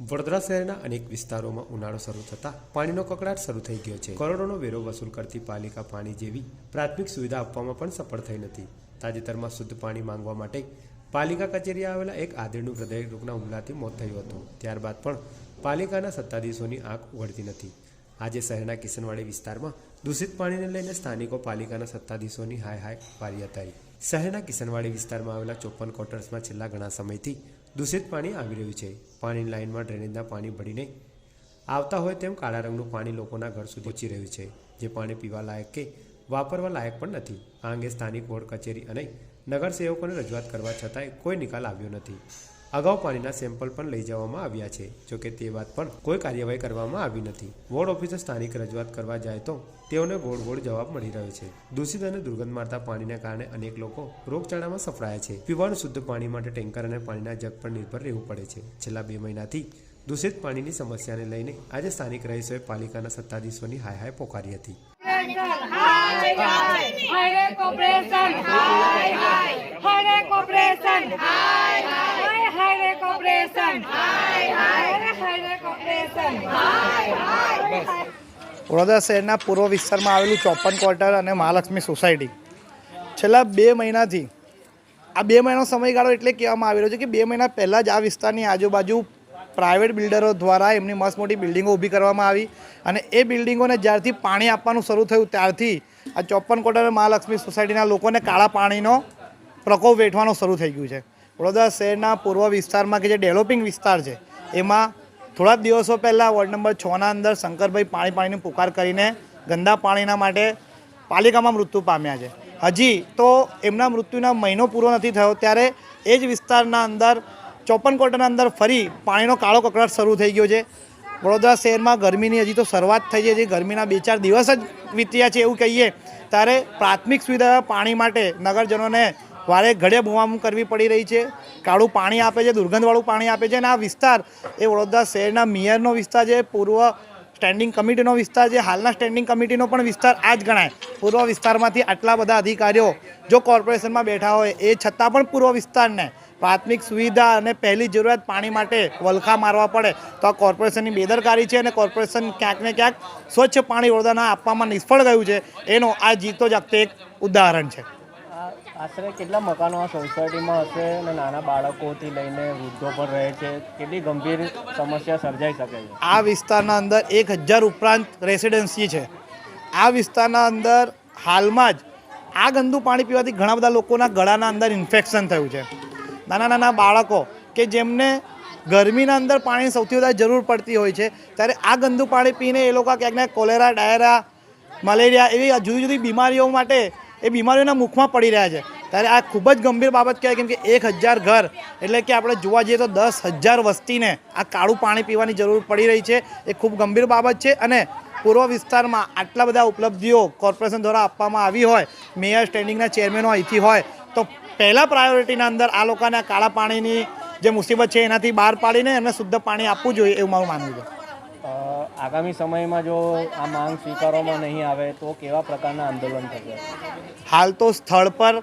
વડોદરા શહેરના અનેક વિસ્તારોમાં ઉનાળો શરૂ થતાં પાણીનો કકડાટ શરૂ થઈ ગયો છે. કરોડોનો વેરો વસૂલ કરતી પાલિકા પાણી જેવી પ્રાથમિક સુવિધા આપવામાં પણ સફળ થઈ નથી. તાજેતરમાં શુદ્ધ પાણી માંગવા માટે પાલિકા કચેરીએ આવેલા એક આદરનું હૃદયરોગના હુમલાથી મોત થયું હતું. ત્યારબાદ પણ પાલિકાના સત્તાધીશોની આંખ ઉઘડતી નથી. આજે શહેરના કિશનવાડી વિસ્તારમાં દૂષિત પાણીને લઈને સ્થાનિકો પાલિકાના સત્તાધીશોની હાય હાય પારી હતી શહેરના કિશનવાડી વિસ્તારમાં આવેલા ચોપન ક્વાર્ટર્સમાં છેલ્લા ઘણા સમયથી દૂષિત પાણી આવી રહ્યું છે. પાણીની લાઇનમાં ડ્રેનેજના પાણી ભરીને આવતા હોય તેમ કાળા રંગનું પાણી લોકોના ઘર સુધી પહોંચી રહ્યું છે, જે પાણી પીવા લાયક કે વાપરવા લાયક પણ નથી. આ અંગે સ્થાનિક બોર્ડ, કચેરી અને નગરસેવકોને રજૂઆત કરવા છતાંય કોઈ નિકાલ આવ્યો નથી. અગાઉ પાણીના સેમ્પલ પણ લઈ જવામાં આવ્યા છે. જોકે તે બાદ પણ કોઈ કાર્યવાહી કરવામાં આવી નથી. વોર્ડ ઓફિસર સ્થાનિક રજૂઆત કરવા જાય તો તેઓને ગોળ ગોળ જવાબ મળી રહ્યો છે. દૂષિત અને દુર્ગંધ મારતા પાણીના કારણે અનેક લોકો રોગચાળામાં સફળાયા છે. પીવાનું શુદ્ધ પાણી માટે ટેન્કર અને પાણીના જગ પર નિર્ભર રહેવું પડે છે. છેલ્લા બે મહિનાથી દૂષિત પાણીની સમસ્યાને લઈને આજે સ્થાનિક રહીશોએ પાલિકાના સત્તાધીશોની હાય હાય પોકારી હતી. કોર્પોરેશન હાય હાય કોર્પોરેશન હાય હાય. કોર્પોરેશન. હાય હાય. Highway corporation. હાય હાય. વડોદરા શહેરના પૂર્વ વિસ્તારમાં આવેલું ચોપન ક્વાર્ટર અને મહાલક્ષ્મી સોસાયટી. છેલ્લા બે મહિનાથી આ બે મહિનાનો સમયગાળો એટલે કહેવામાં આવી રહ્યો છે કે બે મહિના પહેલાં જ આ વિસ્તારની આજુબાજુ પ્રાઇવેટ બિલ્ડરો દ્વારા એમની મસ્ત મોટી બિલ્ડિંગો ઊભી કરવામાં આવી અને એ બિલ્ડિંગોને જ્યારથી પાણી આપવાનું શરૂ થયું ત્યારથી આ ચોપન ક્વાર્ટર અને મહાલક્ષ્મી સોસાયટીના લોકોને કાળા પાણીનો પ્રકોપ વેઠવાનો શરૂ થઈ ગયું છે. વડોદરા શહેરના પૂર્વ વિસ્તારમાં કે જે ડેવલપિંગ વિસ્તાર છે, એમાં થોડા જ દિવસો પહેલાં વોર્ડ નંબર છના અંદર શંકરભાઈ પાણી પાણીની પુકાર કરીને ગંદા પાણીના માટે પાલિકામાં મૃત્યુ પામ્યા છે. હજી તો એમના મૃત્યુના મહિનો પૂરો નથી થયો, ત્યારે એ જ વિસ્તારના અંદર ચોપન કોટના અંદર ફરી પાણીનો કાળો કકડાટ શરૂ થઈ ગયો છે. વડોદરા શહેરમાં ગરમીની હજી તો શરૂઆત થઈ છે હજી ગરમીના બે ચાર દિવસ જ વીત્યા છે એવું કહીએ, ત્યારે પ્રાથમિક સુવિધા પાણી માટે નગરજનોને વારે ઘડે બુમાબુમ કરવી પડી રહી છે. કાળું પાણી આપે છે, દુર્ગંધવાળું પાણી આપે છે અને આ વિસ્તાર એ વડોદરા શહેરના મેયરનો વિસ્તાર છે, પૂર્વ સ્ટેન્ડિંગ કમિટીનો વિસ્તાર છે, હાલના સ્ટેન્ડિંગ કમિટીનો પણ વિસ્તાર આ જ ગણાય. પૂર્વ વિસ્તારમાંથી આટલા બધા અધિકારીઓ જો કોર્પોરેશનમાં બેઠા હોય, એ છતાં પણ પૂર્વ વિસ્તારને પ્રાથમિક સુવિધા અને પહેલી જરૂરિયાત પાણી માટે વલખા મારવા પડે. તો આ કોર્પોરેશનની બેદરકારી છે અને કોર્પોરેશન ક્યાંક ને ક્યાંક સ્વચ્છ પાણી વડોદરાના આપવામાં નિષ્ફળ ગયું છે. એનો આ જીતો જાગતો એક ઉદાહરણ છે. આશરે કેટલા મકાનો આ સોસાયટીમાં હશે અને નાના બાળકોથી લઈને વૃદ્ધો પણ રહે છે? કેટલી ગંભીર સમસ્યા સર્જાઈ શકે છે? આ વિસ્તારના અંદર એક હજાર ઉપરાંત રેસિડેન્સી છે. આ વિસ્તારના અંદર હાલમાં જ આ ગંદુ પાણી પીવાથી ઘણા બધા લોકોના ગળાના અંદર ઇન્ફેક્શન થયું છે. નાના નાના બાળકો કે જેમને ગરમીના અંદર પાણીની સૌથી વધારે જરૂર પડતી હોય છે, ત્યારે આ ગંદુ પાણી પીને એ લોકો ક્યાંક ને કોલેરા, ડાયરા, મલેરિયા એવી જુદી જુદી બીમારીઓ માટે એ બીમારીઓના મુખમાં પડી રહ્યા છે. ત્યારે આ ખૂબ જ ગંભીર બાબત કહેવાય કેમ કે એક હજાર ઘર, એટલે કે આપણે જોવા જઈએ તો દસ હજાર વસ્તીને આ કાળું પાણી પીવાની જરૂર પડી રહી છે. એ ખૂબ ગંભીર બાબત છે અને પૂર્વ વિસ્તારમાં આટલા બધા ઉપલબ્ધિઓ કોર્પોરેશન દ્વારા આપવામાં આવી હોય, મેયર સ્ટેન્ડિંગના ચેરમેનો અહીંથી હોય, તો પહેલાં પ્રાયોરિટીના અંદર આ લોકોને કાળા પાણીની જે મુસીબત છે એનાથી બહાર પાડીને એમને શુદ્ધ પાણી આપવું જોઈએ એવું મારું માનવું છે. આગામી સમયમાં જો આ માંગ સ્વીકારવામાં નહીં આવે તો કેવા પ્રકારના આંદોલન થશે? હાલ તો સ્થળ પર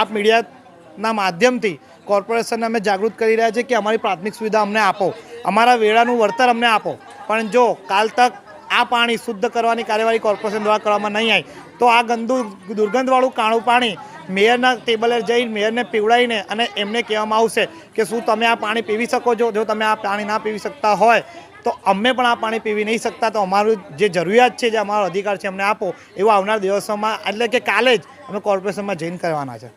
આપ મીડિયાના માધ્યમથી કોર્પોરેશનને અમે જાગૃત કરી રહ્યા છીએ કે અમારી પ્રાથમિક સુવિધા અમને આપો. અમારા વેળાનું વળતર અમને આપો. પણ જો કાલ તક આ પાણી શુદ્ધ કરવાની કાર્યવાહી કોર્પોરેશન દ્વારા કરવામાં નહીં આવી, તો આ ગંદુ દુર્ગંધવાળું કાળું પાણી મેયરના ટેબલે જઈને, મેયરને પીવડાવીને અને એમને કહેવામાં આવશે કે શું તમે આ પાણી પીવી શકો છો? જો તમે આ પાણી ના પીવી શકતા હોય તો અમે પણ આ પાણી પીવી નહીં શકતા. તો અમારું જે જરૂરિયાત છે, જે અમારો અધિકાર છે, અમને આપો એવું આવનાર દિવસોમાં, એટલે કે કાલે જ અમે કોર્પોરેશનમાં જઈને કરવાના છે.